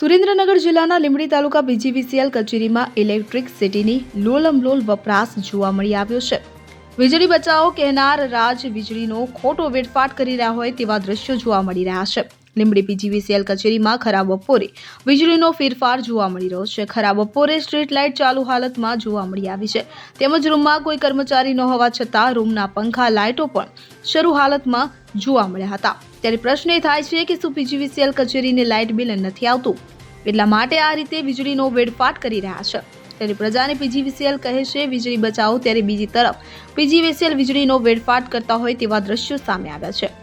સુરેન્દ્રનગર જિલ્લાના લીંબડી તાલુકા બીજીવીસીએલ કચેરીમાં ઇલેક્ટ્રિક સિટીની લોલમલોલ વપરાશ જોવા મળી આવ્યો છે. વીજળી બચાવો, કહેનાર રાજ વીજળીનો ખોટો વેડફાટ કરી રહ્યા હોય તેવા દ્રશ્યો જોવા મળી રહ્યા છે. લીંબડી પીજીવીસીએલ કચેરીમાં ખરાબ બપોરે વીજળીનો ફેરફાર જોવા મળી રહ્યો છે. ખરાબ બપોરે સ્ટ્રીટ લાઇટ ચાલુ હાલતમાં જોવા મળી આવી છે. તેમજ રૂમમાં કોઈ કર્મચારી ન હોવા છતાં રૂમના પંખા, લાઇટો પણ શરૂ હાલતમાં જોવા મળ્યા હતા. ત્યારે પ્રશ્ન એ થાય છે કે શું પીજીવીસીએલ કચેરીને લાઇટ બિલ નથી આવતું? એટલા માટે આ રીતે વીજળીનો વેડફાટ કરી રહ્યા છે. ત્યારે પ્રજાને પીજીવીસીએલ કહે છે, વીજળી બચાવો. ત્યારે બીજી તરફ પીજીવીસીએલ વીજળીનો વેડફાટ કરતા હોય તેવા દ્રશ્યો સામે આવ્યા છે.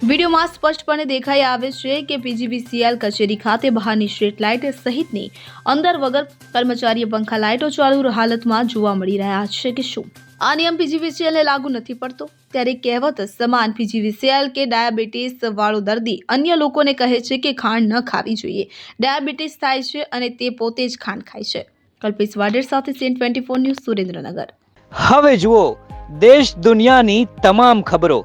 વિડીયોમાં સ્પષ્ટપણે દેખાઈ આવે છે કે પીજીવીસીએલ કચેરી ખાતે બહારની સ્ટ્રીટ લાઇટ સહિતની અંદર વગર કર્મચારીએ પંખા લાઇટો ચાલુ હાલતમાં જોવા મળી રહ્યા છે કે શું? આ નિયમ પીજીવીસીએલને લાગુ નથી પડતો. ત્યારે કહેવત સમાન પીજીવીસીએલ કે ડાયાબિટીસ વાળો દર્દી અન્ય લોકોને કહે છે કે ખાંડ ન ખાવી જોઈએ. ડાયાબિટીસ થાય છે અને તે પોતે જ ખાંડ ખાય છે. કલ્પેશ વાડેર સાથે CN twenty four news Surendranagar. હવે જુઓ, દેશ દુનિયાની તમામ ખબરો.